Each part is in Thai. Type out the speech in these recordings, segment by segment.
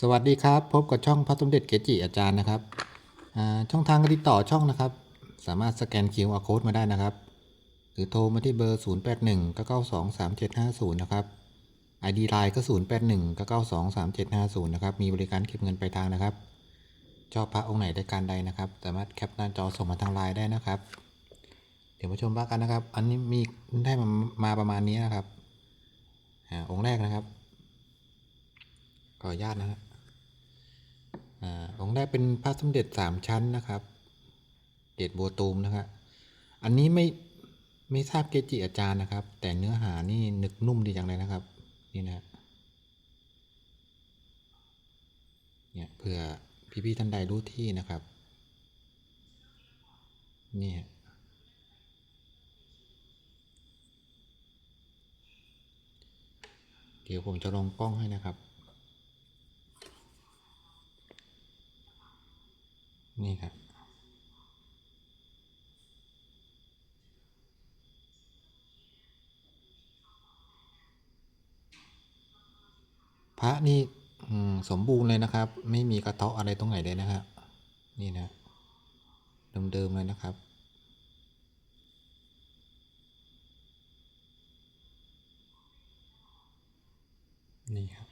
สวัสดีครับ พบกับช่องพระสมเด็จเกจิอาจารย์นะครับช่องทางติดต่อช่องนะครับ สามารถสแกน QR Code มาได้นะครับ หรือโทรมาที่เบอร์ 081 992 3750 นะครับ ID Line ก็ 081 992 3750 นะครับ มีบริการเก็บเงินปลายทางนะครับชอบพระองค์ไหนได้การใดนะครับ สามารถแคปหน้าจอส่งมาทางไลน์ได้นะครับ เดี๋ยวมาชมบ้ากันนะครับ อันนี้มีได้มามาประมาณนี้นะครับอองค์แรกนะครับ ขออนุญาตนะครับ อ่าองค์แรกเป็นพระสมเด็จสามชั้นนะครับเกตบัวตูมนะครับอันนี้ไม่ไม่ทราบเกจิอาจารย์นะครับ แต่เนื้อหานี่นึกนุ่มดีจังเลยนะครับ นี่นะเนี่ยเผื่อพี่ๆท่านใดรู้ที่นะครับนี่ฮะเดี๋ยวผมจะลงกล้องให้นะครับ นี่ครับพระนี่สมบูรณ์เลยนะครับ ไม่มีกระเทาะอะไรตรงไหนเลยนะครับนี่นะเดิมๆเลยนะครับ นี่ครับ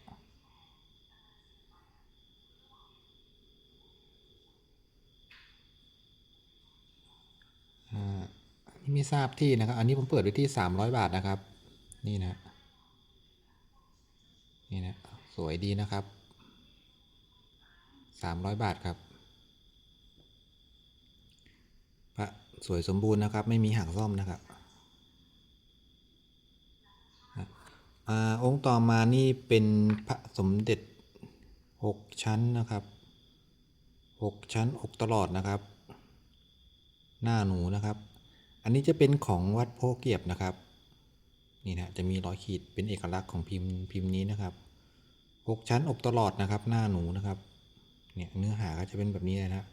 อ่าอันนี้ ไม่ทราบที่นะครับ อันนี้ผมเปิดไว้ที่สามร้อยบาทนะครับ นี่นะ นี่นะ สวยดีนะครับสามร้อยบาทครับ พระสวยสมบูรณ์นะครับ ไม่มีหักซ่อมนะครับอ่าองค์ต่อมานี่เป็นพระสมเด็จหกชั้นนะครับหกชั้นอกตลอดนะครับ หน้าหนูนะครับ อันนี้จะเป็นของวัดโพเกียบนะครับนี่นะจะมีรอยขีดเป็นเอกลักษณ์ของพิมพ์พิมพ์นี้นะครับหกชั้นอกตลอดนะครับ หน้าหนูนะครับเนี่ยเนื้อหาก็จะเป็นแบบนี้เลยนะ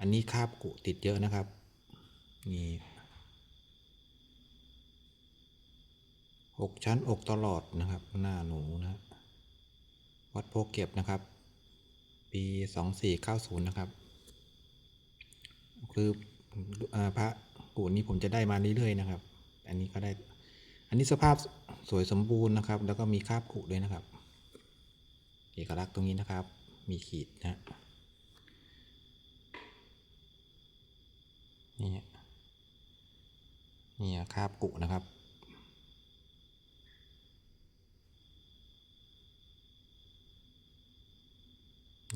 อันนี้คาบกุติดเยอะนะครับนี่หกชั้นอกตลอดนะครับ หน้าหนูนะวัดโพเก็บนะครับ ปีสองสี่เก้าศูนย์นะครับ คืออพระ กูนี้ผมจะได้มาเรื่อยๆนะครับ อันนี้ก็ได้ อันนี้สภาพสวยสมบูรณ์นะครับ แล้วก็มีคราบกุด้วยนะครับ เอกลักษณ์ตรงนี้นะครับ มีขีดนะนี่นี่คราบกุนะครับ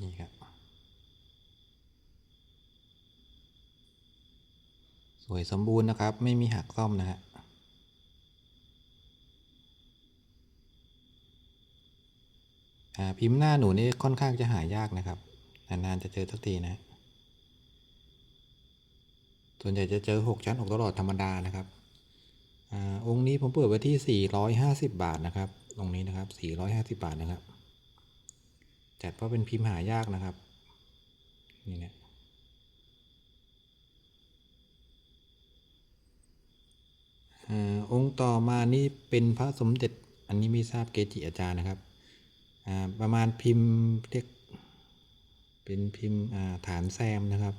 นี่ครับ สวยสมบูรณ์นะครับ ไม่มีหักซ่อมนะฮะพิมพ์หน้าหนูนี่ค่อนข้างจะหายากนะครับ นานๆจะเจอสักทีนะ ส่วนใหญ่จะเจอหกชั้นหกตลอดธรรมดานะครับอองค์นี้ผมเปิดไว้ที่ 450 บาทนะครับ ตรงนี้นะครับ 450 บาทนะครับ จัดว่าเป็นพิมพ์หายากนะครับ นี่นะ อองค์ต่อมานี่เป็นพระสมเด็จอันนี้ไม่ทราบเกจิอาจารย์นะครับ ประมาณพิมพ์เรียกเป็นพิมพ์ฐานแซมนะครับ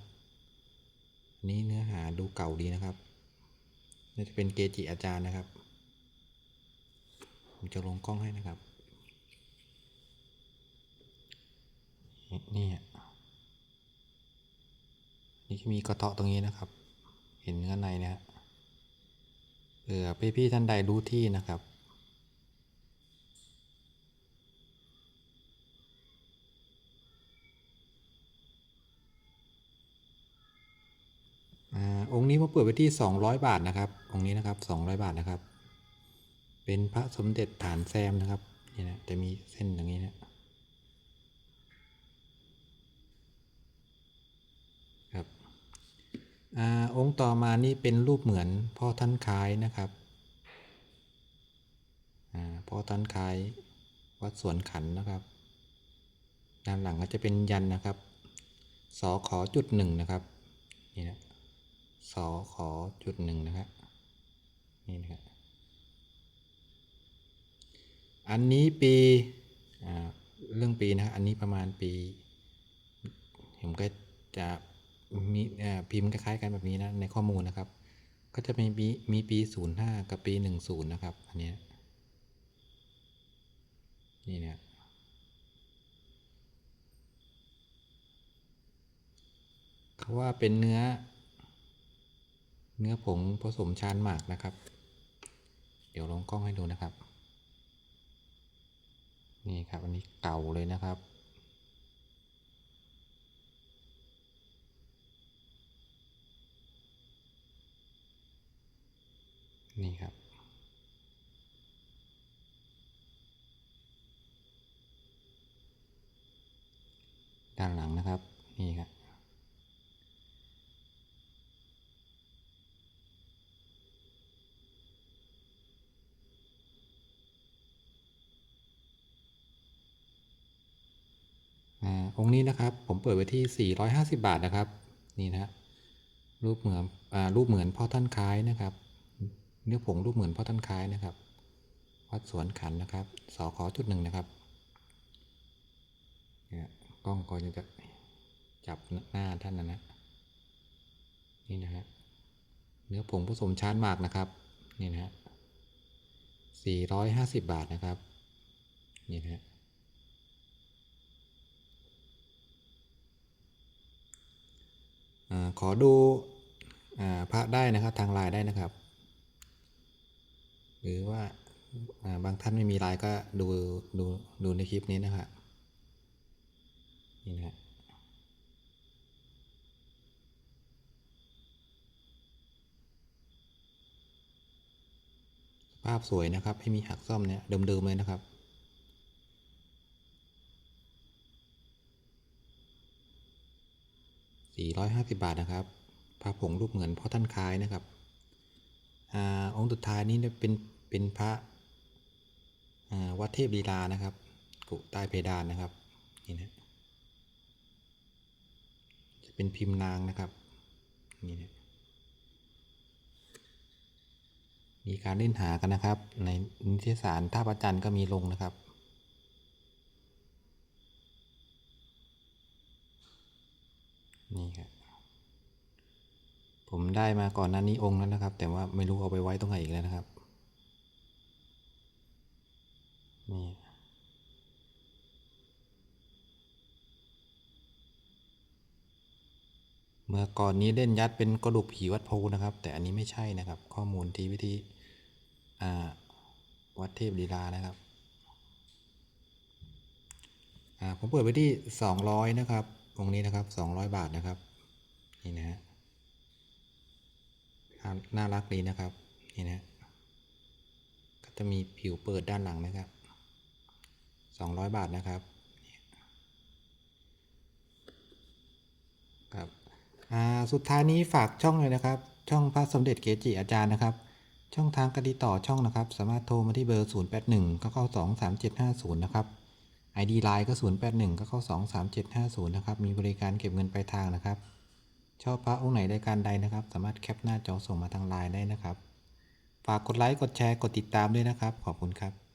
อันนี้เนื้อหาดูเก่าดีนะครับน่าจะเป็นเกจิอาจารย์นะครับ ผมจะลงกล้องให้นะครับ นี่นี่ฮะนี่มีกระเทาะตรงนี้นะครับ เห็นข้างในนะฮะ เผื่อพี่ๆท่านใดรู้ที่นะครับอ่าองค์นี้มาเปิดไว้ที่ 200 บาทนะครับ องค์นี้นะครับ 200 บาทนะครับ เป็นพระสมเด็จฐานแซมนะครับ นี่นะ จะมีเส้นอย่างนี้นะครับ อองค์ต่อมานี่เป็นรูปเหมือนพ่อท่านคล้ายนะครับพ่อท่านคล้ายวัดสวนขันนะครับ ด้านหลังก็จะเป็นยันนะครับสอขอจุดหนึ่งนะครับนี่นะสอขอจุดหนึ่งนะครับนี่นะครับอันนี้ปีเรื่องปีนะครับอันนี้ประมาณปี ผมก็จะ มีเอ่อพิมพ์คล้ายๆกันแบบนี้นะในข้อมูลนะครับ ก็จะมีปีมีปีศูนย์ห้ากับปีหนึ่งศูนย์นะครับอันนี้นี่เนี่ยเขาว่าเป็นเนื้อ เนื้อผงผสมชานหมากนะครับ เดี๋ยวลองกล้องให้ดูนะครับ นี่ครับอันนี้เก่าเลยนะครับ นี่ครับ ด้านหลังนะครับ นี่ครับองค์นี้นะครับผมเปิดไว้ที่ 450 บาทนะครับ นี่นะรูปเหมือนอรูปเหมือนพ่อท่านคล้ายนะครับ เนื้อผงรูปเหมือนพ่อท่านคล้ายนะครับ วัดสวนขันนะครับสอขอจุดหนึ่งนะครับ กล้องก็จะจับหน้าท่านนะนะนี่นะฮะเนื้อผงผสมชานหมากนะครับนี่นะฮะ450 บาทนะครับนี่นะฮะอขอดูอพระได้นะครับทางไลน์ได้นะครับ หรือว่าบางท่านไม่มีไลน์ก็ดูดูดูในคลิปนี้นะครับ นี่นะภาพสวยนะครับ ไม่มีหักซ่อมเนี่ยเดิมๆเลยนะครับ450 บาทนะครับพระผงรูปเหมือนพ่อท่านคล้ายนะครับอาองค์สุดท้ายนี้เป็นเป็นพระวัดเทพลีลานะครับ กุใต้เพดานนะครับนี่นะ เป็นพิมพ์นางนะครับนี่นะมีการเล่นหากันนะครับ ในนิตยสารท่าประจันก็มีลงนะครับ นี่ครับผมได้มาก่อนหน้านี้องค์นั้นนะครับ แต่ว่าไม่รู้เอาไปไว้ตรงไหนอีกแล้วนะครับ นี่ เมื่อก่อนนี้เล่นยัดเป็นกระดูกผีวัดโพนะครับ แต่อันนี้ไม่ใช่นะครับ ข้อมูลที่วิธีวัดเทพลีลานะครับผมเปิดไว้ที่สองร้อยนะครับองนี้นะครับสองร้อยบาทนะครับนี่นะฮะน่ารักดีนะครับนี่นะก็จะมีผิวเปิดด้านหลังนะครับสองร้อยบาทนะครับ อ่าสุดท้ายนี้ฝากช่องเลยนะครับ ช่องพระสมเด็จเกจิอาจารย์นะครับ ช่องทางการติดต่อช่องนะครับ สามารถโทรมาที่เบอร์ 0 8 1 9 9 2 3 7 5 0 นะครับ ID Line ก็ 0 8 1 9 9 2 3 7 5 0 นะครับ มีบริการเก็บเงินปลายทางนะครับ ชอบพระองค์ไหนรายการใดนะครับ สามารถแคปหน้าจอส่งมาทางไลน์ได้นะครับ ฝากกดไลค์กดแชร์กดติดตามด้วยนะครับ ขอบคุณครับ